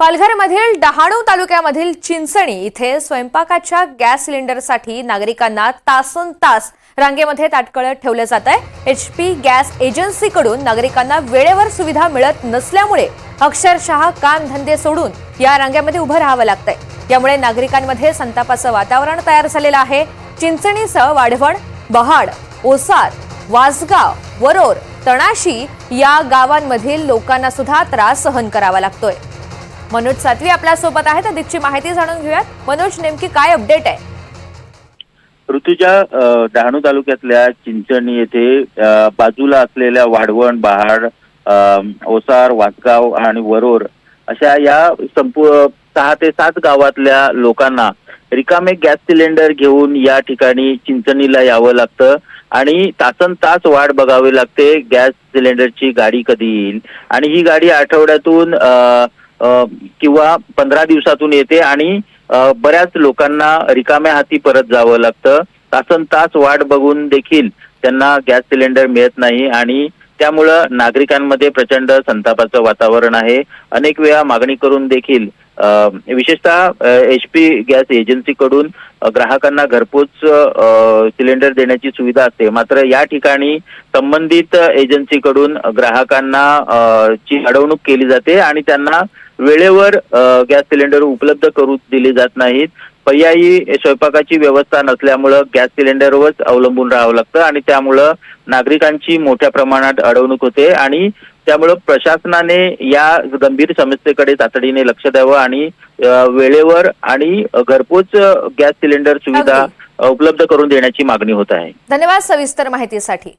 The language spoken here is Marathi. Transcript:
पालघरमधील डहाणू तालुक्यामधील चिंचणी इथे स्वयंपाकाच्या गॅस सिलेंडरसाठी नागरिकांना तासन तास रांगेमध्ये ताटकळत ठेवलं जात आहे. एच पी गॅस एजन्सीकडून नागरिकांना वेळेवर सुविधा मिळत नसल्यामुळे अक्षरशः काम धंदे सोडून या रांगेमध्ये उभं राहावं लागतंय. यामुळे नागरिकांमध्ये संतापाचं वातावरण तयार झालेलं आहे. चिंचणीसह वाढवण बहाड ओसार वासगाव वरोर तणाशी या गावांमधील लोकांना सुद्धा त्रास सहन करावा लागतोय. मनोज सातवी आपल्यासोबत आहेत. अधिकची माहिती जाणून घेऊयात. मनोज नेमकी काय अपडेट आहे? ऋतुजा डहाणू तालुक्यातल्या चिंचणी येथे बाजूला असलेल्या वाढवण बहाड ओसार वासगाव आणि वरोर अशा या संपू सहा ते सात गावातल्या लोकांना रिकामे गॅस सिलेंडर घेऊन या ठिकाणी चिंचणीला यावं लागतं आणि तासन तास वाट बघावी लागते. गॅस सिलेंडरची गाडी कधी येईल? आणि ही गाडी आठवड्यातून अं किंवा पंधरा दिवसातून येते आणि बऱ्याच लोकांना रिकाम्या हाती परत जावं लागतं. तासन तास वाट बघून देखील त्यांना गॅस सिलेंडर मिळत नाही आणि त्यामुळं नागरिकांमध्ये प्रचंड संतापाचं वातावरण आहे. अनेक वेळा मागणी करून देखील विशेषतः एच पी गॅस एजन्सीकडून ग्राहकांना घरपोच सिलेंडर देण्याची सुविधा असते. मात्र या ठिकाणी संबंधित एजन्सीकडून ग्राहकांना ची अडवणूक केली जाते आणि त्यांना वेळेवर गॅस सिलेंडर उपलब्ध करून दिले जात नाहीत. पर्यायी स्वयंपाकाची व्यवस्था नसल्यामुळं गॅस सिलेंडरवरच अवलंबून राहावं लागतं आणि त्यामुळं नागरिकांची मोठ्या प्रमाणात अडवणूक होते आणि त्यामुळं प्रशासनाने या गंभीर समस्येकडे तातडीने लक्ष द्यावं आणि वेळेवर आणि घरपोच गॅस सिलेंडर सुविधा. उपलब्ध करून देण्याची मागणी होत आहे. धन्यवाद सविस्तर माहितीसाठी.